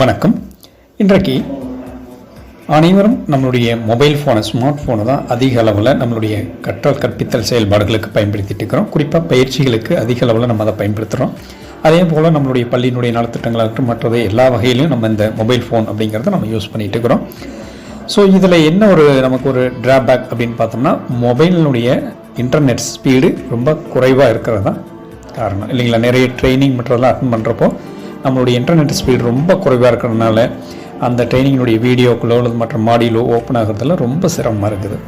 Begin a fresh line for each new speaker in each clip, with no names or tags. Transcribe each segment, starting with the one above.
வணக்கம். இன்றைக்கு அனைவரும் நம்மளுடைய மொபைல் ஃபோனை ஸ்மார்ட் ஃபோனை தான் அதிக அளவில் நம்மளுடைய கற்றல் கற்பித்தல் செயல்பாடுகளுக்கு பயன்படுத்திட்டு இருக்கிறோம். குறிப்பாக பயிற்சிகளுக்கு அதிக அளவில் நம்ம அதை பயன்படுத்துகிறோம் அதே போல் நம்மளுடைய பள்ளியினுடைய நலத்திட்டங்களாகட்டும் மற்றது எல்லா வகையிலையும் நம்ம இந்த மொபைல் ஃபோன் அப்படிங்கிறத நம்ம யூஸ் பண்ணிட்டு இருக்கிறோம். ஸோ இதில் என்ன ஒரு நமக்கு ஒரு டிராபேக் அப்படின்னு பார்த்தோம்னா மொபைலினுடைய இன்டர்நெட் ஸ்பீடு ரொம்ப குறைவாக இருக்கிறது தான் காரணம். இல்லைங்களா? நிறைய ட்ரைனிங் மற்றதெல்லாம் அட்டன் பண்ணுறப்போ நம்மளுடைய இன்டர்நெட் ஸ்பீடு ரொம்ப குறைவாக இருக்கிறதுனால அந்த ட்ரைனிங்கினுடைய வீடியோக்களோ அல்லது மற்ற மாடியிலோ ஓப்பன் ஆகிறதுல ரொம்ப சிரமமாக இருக்குது.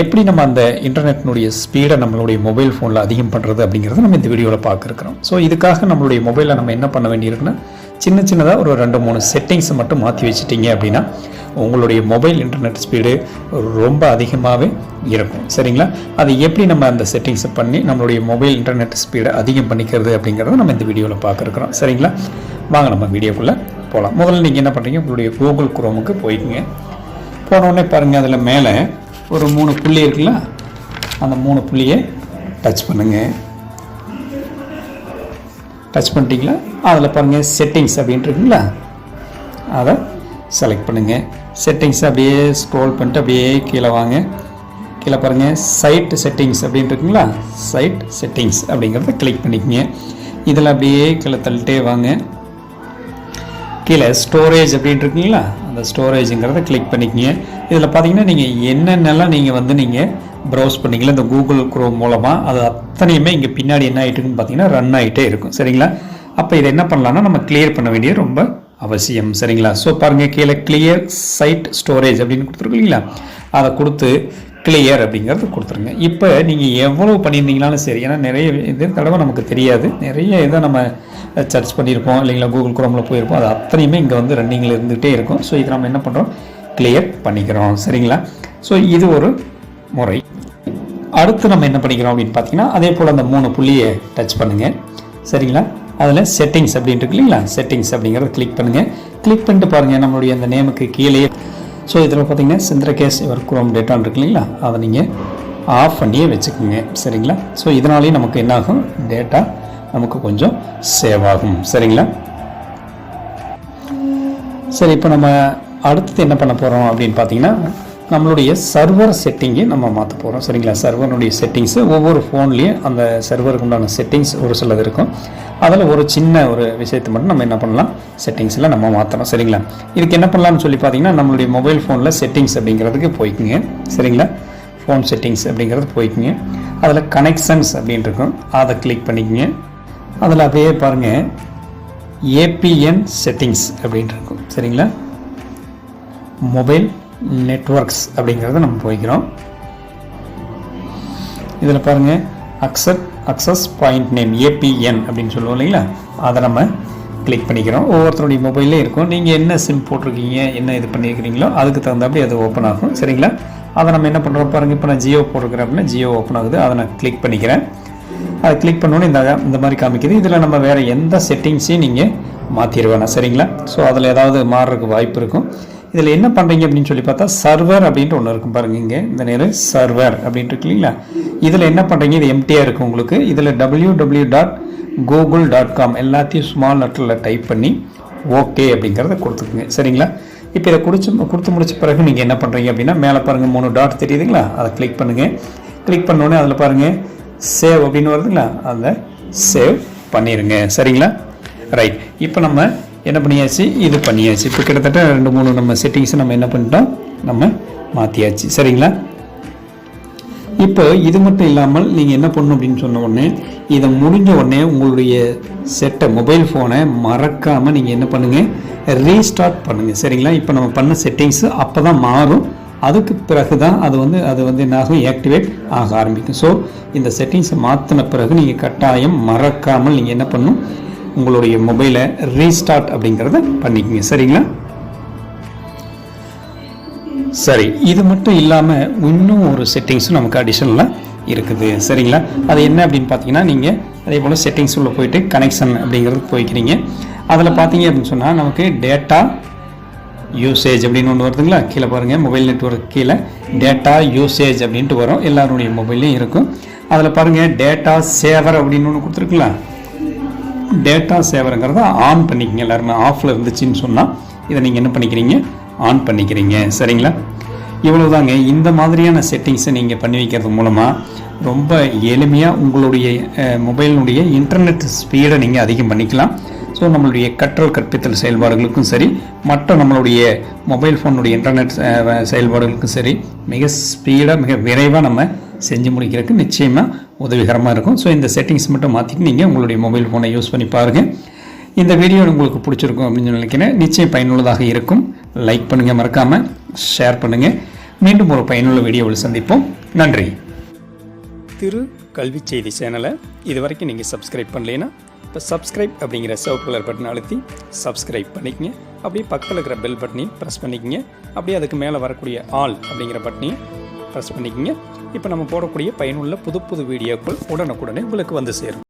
எப்படி நம்ம அந்த இன்டர்நெட்னுடைய ஸ்பீடை நம்மளுடைய மொபைல் ஃபோனில் அதிகம் பண்ணுறது அப்படிங்கிறத நம்ம இந்த வீடியோவில் பார்க்குறோம் ஸோ இதுக்காக நம்மளுடைய மொபைலில் நம்ம என்ன பண்ண வேண்டியிருக்குன்னா சின்ன சின்னதாக ஒரு ரெண்டு மூணு செட்டிங்ஸை மட்டும் மாற்றி வச்சுட்டிங்க அப்படின்னா உங்களுடைய மொபைல் இன்டர்நெட் ஸ்பீடு ரொம்ப அதிகமாகவே இருக்கும். சரிங்களா? அது எப்படி நம்ம அந்த செட்டிங்ஸை பண்ணி நம்மளுடைய மொபைல் இன்டர்நெட் ஸ்பீடை அதிகம் பண்ணிக்கிறது அப்படிங்கிறத நம்ம இந்த வீடியோவில் பார்க்குறோம் சரிங்களா? வாங்க நம்ம வீடியோக்குள்ளே போகலாம் முதல்ல நீங்கள் என்ன பண்ணுறீங்க உங்களுடைய கூகுள் குரோமுக்கு போய்க்குங்க. போனோடனே பாருங்கள் அதில் மேலே ஒரு மூணு புள்ளி இருக்குல்ல? அந்த மூணு புள்ளியை டச் பண்ணுங்கள் டச் பண்ணிட்டீங்களா? அதில் பாருங்கள் செட்டிங்ஸ் அப்படின்ட்டு இருக்குங்களா? அதை செலக்ட் பண்ணுங்கள் செட்டிங்ஸ் அப்படியே ஸ்க்ரோல் பண்ணிட்டு அப்படியே கீழே வாங்க. கீழே பாருங்கள் சைட் செட்டிங்ஸ் அப்படின்ட்டு இருக்குங்களா? சைட் செட்டிங்ஸ் அப்படிங்கிறத கிளிக் பண்ணிக்கோங்க. இதில் அப்படியே கீழே தள்ளிட்டே வாங்க. கீழே ஸ்டோரேஜ் அப்படின்ட்டு இருக்குங்களா? அந்த ஸ்டோரேஜுங்கிறத கிளிக் பண்ணிக்கிங்க. இதில் பார்த்தீங்கன்னா நீங்கள் என்னென்னலாம் நீங்கள் வந்து நீங்கள் ப்ரௌஸ் பண்ணிங்களா இந்த கூகுள் குரோம் மூலமாக அது அத்தனையுமே இங்கே பின்னாடி என்ன ஆகிட்டுருக்குன்னு பார்த்தீங்கன்னா ரன் ஆகிட்டே இருக்கும். சரிங்களா? அப்போ இதை என்ன பண்ணலாம்னா நம்ம கிளியர் பண்ண வேண்டிய ரொம்ப அவசியம். சரிங்களா? ஸோ பாருங்கள் கீழே கிளியர் சைட் ஸ்டோரேஜ் அப்படின்னு கொடுத்துருக்கீங்களா அதை கொடுத்து கிளியர் அப்படிங்கிறது கொடுத்துருங்க. இப்போ நீங்கள் எவ்வளோ பண்ணியிருந்தீங்கனாலும் சரி ஏன்னா நிறைய இது தடவை நமக்கு தெரியாது. நிறைய இதை நம்ம சர்ச் பண்ணியிருப்போம் இல்லைங்களா கூகுள் குரோமில் போயிருப்போம். அது அத்தனையுமே இங்கே வந்து ரன்னிங்கில் இருந்துகிட்டே இருக்கும். ஸோ இது நம்ம என்ன பண்ணுறோம் கிளியர் பண்ணிக்கிறோம். சரிங்களா? ஸோ இது ஒரு முறை. அடுத்து நம்ம என்ன பண்ணிக்கிறோம் அப்படின்னு பார்த்தீங்கன்னா அதே போல் அந்த மூணு புள்ளியை டச் பண்ணுங்கள் சரிங்களா? அதில் செட்டிங்ஸ் அப்படின்ட்டு இருக்கு இல்லைங்களா? செட்டிங்ஸ் அப்படிங்கிறத கிளிக் பண்ணுங்கள் கிளிக் பண்ணிட்டு பாருங்கள் நம்மளுடைய அந்த நேமுக்கு கீழே ஸோ இதில் பார்த்தீங்கன்னா சிந்திரகேஸ் இவர் குரோம் டேட்டான்னு இருக்கு இல்லைங்களா? அதை நீங்கள் ஆஃப் பண்ணியே வச்சுக்கோங்க. சரிங்களா? ஸோ இதனாலேயும் நமக்கு என்னாகும்? டேட்டா நமக்கு கொஞ்சம் சேவ் ஆகும். சரிங்களா? சரி இப்போ நம்ம அடுத்தது என்ன பண்ண போகிறோம் அப்படின்னு பார்த்தீங்கன்னா நம்மளுடைய சர்வர் செட்டிங்கை நம்ம மாற்ற போகிறோம் சரிங்களா? சர்வருடைய செட்டிங்ஸு ஒவ்வொரு ஃபோன்லேயும் அந்த சர்வருக்கு உண்டான செட்டிங்ஸ் ஒரு சிலது இருக்கும். அதில் ஒரு சின்ன ஒரு விஷயத்தை மட்டும் நம்ம என்ன பண்ணலாம்? செட்டிங்ஸில் நம்ம மாற்றணும் சரிங்களா? இதுக்கு என்ன பண்ணலாம்னு சொல்லி பார்த்தீங்கன்னா நம்மளுடைய மொபைல் ஃபோனில் செட்டிங்ஸ் அப்படிங்கிறதுக்கு போய்க்குங்க. சரிங்களா? ஃபோன் செட்டிங்ஸ் அப்படிங்கிறது போய்க்குங்க. அதில் கனெக்ஷன்ஸ் அப்படின்னு இருக்கும். அதை கிளிக் பண்ணிக்கோங்க. அதில் அப்படியே பாருங்கள் ஏபிஎன் செட்டிங்ஸ் அப்படின்ட்டு இருக்கும். சரிங்களா? மொபைல் நெட்ஒர்க்ஸ் அப்படிங்கிறத நம்ம போய்க்கிறோம். இதில் பாருங்கள் accept access point name APN அப்படின்னு சொல்லுவோம் இல்லைங்களா? அதை நம்ம கிளிக் பண்ணிக்கிறோம். ஒவ்வொருத்தருடைய மொபைலே இருக்கும். நீங்கள் என்ன சிம் போட்டிருக்கீங்க என்ன இது பண்ணியிருக்கிறீங்களோ அதுக்கு தகுந்தாப்படி அது ஓப்பன் ஆகும். சரிங்களா? அதை நம்ம என்ன பண்ணுறோம் பாருங்கள் இப்போ நான் ஜியோ போட்டிருக்கிறேன் அப்படின்னா ஜியோ ஓப்பன் ஆகுது. அதை நான் கிளிக் பண்ணிக்கிறேன். அதை கிளிக் பண்ணோன்னே இந்த இந்த மாதிரி காமிக்குது. இதில் நம்ம வேறு எந்த செட்டிங்ஸையும் நீங்கள் மாற்றிடுவேண்ணா சரிங்களா? ஸோ அதில் ஏதாவது மாறுறதுக்கு வாய்ப்பு இருக்கும். இதில் என்ன பண்ணுறீங்க அப்படின்னு சொல்லி பார்த்தா சர்வர் அப்படின்ட்டு ஒன்று இருக்கும் பாருங்க இங்கே. இந்த நேரம் சர்வர் அப்படின்ட்டு இருக்கு இல்லைங்களா? இதில் என்ன பண்ணுறீங்க இது எம்டியாக இருக்குது உங்களுக்கு. இதில் W W dot Google dot com எல்லாத்தையும் ஸ்மால் லெட்டரில் டைப் பண்ணி ஓகே அப்படிங்கிறத கொடுத்துக்குங்க. சரிங்களா? இப்போ இதை குடிச்சு கொடுத்து முடிச்ச பிறகு நீங்கள் என்ன பண்ணுறீங்க அப்படின்னா மேலே பாருங்கள் மூணு டாட் தெரியுதுங்களா? அதை கிளிக் பண்ணுங்கள் கிளிக் பண்ணோடனே அதில் பாருங்கள் சேவ் அப்படின்னு வருதுங்களா? அதை சேவ் பண்ணிடுங்க சரிங்களா? ரைட் இப்போ நம்ம என்ன பண்ணியாச்சு? இது பண்ணியாச்சு. இப்போ கிட்டத்தட்ட ரெண்டு மூணு நம்ம செட்டிங்ஸை நம்ம என்ன பண்ணிட்டோம்? நம்ம மாற்றியாச்சு சரிங்களா? இப்போ இது மட்டும் இல்லாமல் நீங்கள் என்ன பண்ணணும் அப்படின்னு சொன்ன உடனே இதை முடிஞ்ச உடனே உங்களுடைய செட்டை மொபைல் ஃபோனை மறக்காமல் நீங்கள் என்ன பண்ணுங்கள் ரீஸ்டார்ட் பண்ணுங்கள் சரிங்களா? இப்போ நம்ம பண்ண செட்டிங்ஸு அப்போ தான் மாறும். அதுக்கு பிறகு தான் அது வந்து அது வந்து என்னாகும் ஆக்டிவேட் ஆக ஆரம்பிக்கும். ஸோ இந்த செட்டிங்ஸை மாற்றின பிறகு நீங்கள் கட்டாயம் மறக்காமல் நீங்கள் என்ன பண்ணணும்? உங்களுடைய மொபைலை ரீஸ்டார்ட் அப்படிங்கிறத பண்ணிக்கங்க. சரிங்களா? சரி இது மட்டும் இல்லாமல் இன்னும் ஒரு செட்டிங்ஸும் நமக்கு அடிஷனலாக இருக்குது. சரிங்களா? அது என்ன அப்படின்னு பார்த்தீங்கன்னா நீங்கள் அதே போல் செட்டிங்ஸ் உள்ள போயிட்டு கனெக்ஷன் அப்படிங்கிறது போய்க்கிறீங்க. அதில் பார்த்தீங்க அப்படின்னு சொன்னால் நமக்கு டேட்டா யூசேஜ் அப்படின்னு ஒன்று வருதுங்களா? கீழே பாருங்கள் மொபைல் நெட்ஒர்க் கீழே டேட்டா யூசேஜ் அப்படின்ட்டு வரும். எல்லாருடைய மொபைல்லையும் இருக்கும். அதில் பாருங்கள் டேட்டா சேவர் அப்படின்னு ஒன்று கொடுத்துருக்குங்களா? டேட்டா சேவருங்கிறத ஆன் பண்ணிக்கிங்க. எல்லாருமே ஆஃபில் இருந்துச்சுன்னு சொன்னால் இதை நீங்கள் என்ன பண்ணிக்கிறீங்க? ஆன் பண்ணிக்கிறீங்க. சரிங்களா? இவ்வளோதாங்க இந்த மாதிரியான செட்டிங்ஸை நீங்கள் பண்ணி வைக்கிறது மூலமாக ரொம்ப எளிமையாக உங்களுடைய மொபைலினுடைய இன்டர்நெட் ஸ்பீடை நீங்கள் அதிகம் பண்ணிக்கலாம். ஸோ நம்மளுடைய கற்றல் கற்பித்தல் செயல்பாடுகளுக்கும் சரி மற்ற நம்மளுடைய மொபைல் ஃபோனுடைய இன்டர்நெட் செயல்பாடுகளுக்கும் சரி மிக ஸ்பீடாக மிக விரைவாக நம்ம செஞ்சு முடிக்கிறதுக்கு நிச்சயமாக உதவிகரமாக இருக்கும். ஸோ இந்த செட்டிங்ஸ் மட்டும் மாற்றிட்டு நீங்கள் உங்களுடைய மொபைல் ஃபோனை யூஸ் பண்ணி பாருங்கள் இந்த வீடியோ உங்களுக்கு பிடிச்சிருக்கும் அப்படின்னு நினைக்கிறேன். நிச்சயம் பயனுள்ளதாக இருக்கும். லைக் பண்ணுங்கள் மறக்காமல் ஷேர் பண்ணுங்கள் மீண்டும் ஒரு பயனுள்ள வீடியோவில் சந்திப்போம். நன்றி. திரு கல்வி செய்தி சேனலை இது வரைக்கும் நீங்கள் சப்ஸ்கிரைப் பண்ணலைன்னா இப்போ சப்ஸ்கிரைப் அப்படிங்கிற சிவப்பு கலர் பட்டன் அழுத்தி சப்ஸ்கிரைப் பண்ணிக்கங்க. அப்படியே பக்கத்தில் இருக்கிற பெல் பட்டனையும் ப்ரெஸ் பண்ணிக்கங்க. அப்படியே அதுக்கு மேலே வரக்கூடிய ஆல் அப்படிங்கிற பட்டனையும் ப்ரெஸ் பண்ணிக்கங்க. இப்போ நம்ம போடக்கூடிய பயனுள்ள புது புது வீடியோக்கள் உடனுக்குடனே உங்களுக்கு வந்து சேரும்.